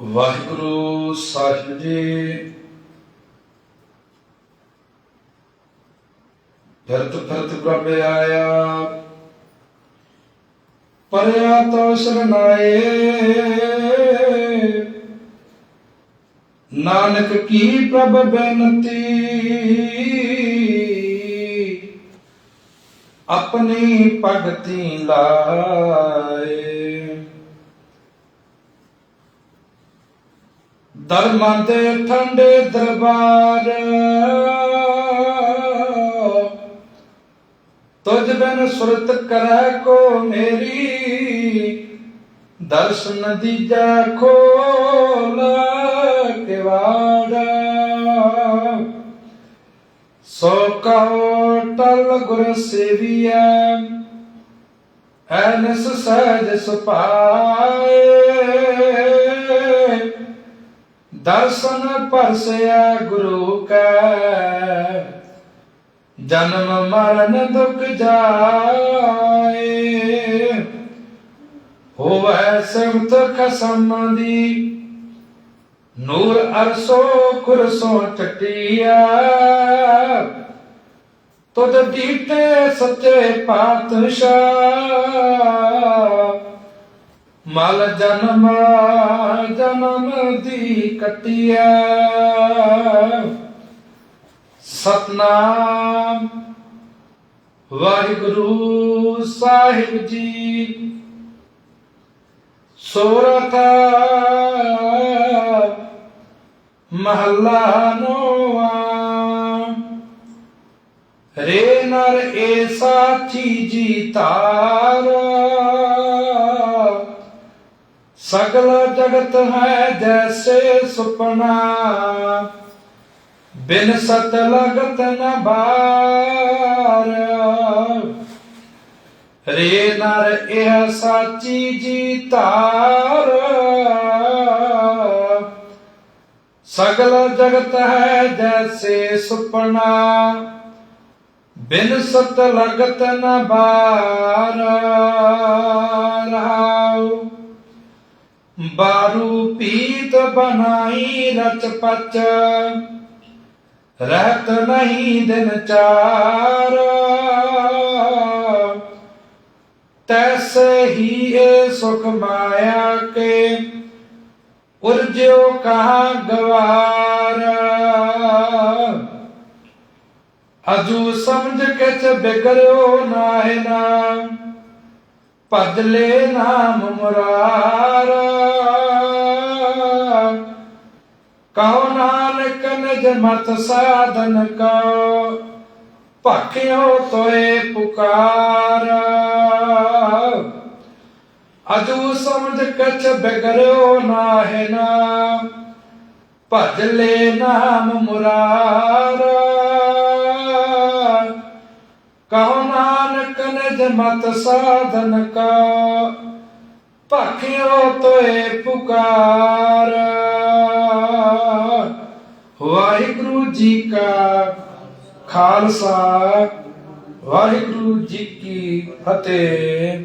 ਵਾਹਿਗੁਰੂ ਸਾਹਿਬ ਜੀ। ਫਿਰਤ ਫਿਰਤ ਪ੍ਰਭ ਆਇਆ। ਪਰਿਆ ਤੋ ਸਰਨਾਏ ਨਾਨਕ ਕੀ ਪ੍ਰਭ ਬੇਨਤੀ? ਆਪਣੀ ਭਗਤੀ ਲਾਏ। ਦਰਮਾਂ ਦੇ ਠੰਡੇ ਦਰਬਾਰ। ਤੁਝ ਬਿਨ ਸੁਰਤ ਕਰੈ ਕੋ ਮੇਰੀ, ਦਰਸ਼ਨ ਦੀਜੈ ਖੋਲ ਕਿਵਾੜ। ਸੋ ਕਹੋ ਟਲ ਗੁਰ ਸੇਵੀਐ, ਐਨਸ ਸਹਿਜ ਸੁਪਾਏ ਦਰਸ਼ਨ ਪਰਸਿਆ ਗੁਰੂ ਕੈ। ਜਨਮ ਮਰਨ ਦੁਖ ਜਾਏ। ਹੋਵੈ ਸਿਮਤ ਖਸਮ ਦੀ। ਨੂਰ ਅਰਸੋ ਕੁਰਸੋ ਟਟਿਆ। ਤੁਧ ਦੀਤੇ ਸੱਚੇ ਪਾਤਸ਼ਾਹ। ਮਲ ਜਨਮ ਜਨਮ ਦੀ ਕਟਿਆ। ਸਤਨਾਮ। ਵਾਹਿਗੁਰੂ ਸਾਹਿਬ ਜੀ। ਸੋਰਠ ਮਹੱਲਾ ਨੋਆ। ਰੇ ਨਰ ਏ ਸਾਥੀ ਜੀ ਤਾਰਾ। ਸਗਲ ਜਗਤ ਹੈ ਜੈਸੇ ਸੁਪਨਾ। ਬਿਨ ਸਤ ਲਗਤ ਨ ਬਾਰ। ਰੇ ਨਰ ਇਹ ਸਾਚੀ ਜੀ ਧਾਰ। ਸਗਲ ਜਗਤ ਹੈ ਜੈਸੇ ਸੁਪਨਾ। ਬਿਨ ਸਤ ਲਗਤ ਨ ਬਾਰ। ਰਹਾਉ ਬਾਰੂ ਪੀਤ ਬਨਾਈ ਰਚ ਪਚ। ਰਹਿਤ ਨਹੀਂ ਦਿਨ ਚਾਰ। ਤੈਸੇ ਹੀ ਇਹ ਸੁਖ ਮਾਇਆ ਕੇ ਉਰਜਿਓ ਕਹਾ ਗਵਾਰ। ਅਜੂ ਸਮਝ ਕੇ ਚ ਬਿਗੜਿਓ ਨਾਹਿ ਨਾ। ਭਜ ਨਾਮ ਮੁਰਾਰ। ਕਹੋ ਨਾਨਕ ਨਿਜ ਮਤ ਸਾਧਨ ਕੋ, ਭਖਿਓ ਤੋਏ ਪੁਕਾਰ। ਅਜੂ ਸਮਝ ਕਛ ਬਿਗੜਿਓ ਨਾਹਿ ਨਾ ਭਜ ਨਾਮ ਮੁਰਾਰ। ਕਹੋ ਨਾਨਕ ਨਿਜ ਮਤ ਸਾਧਨ ਕਾ, ਭਖਿਓ ਤੋਏ ਪੁਕਾਰ। ਵਾਹਿਗੁਰੂ ਜੀ ਕਾ ਖਾਲਸਾ, ਵਾਹਿਗੁਰੂ ਜੀ ਕੀ ਫਤਿਹ।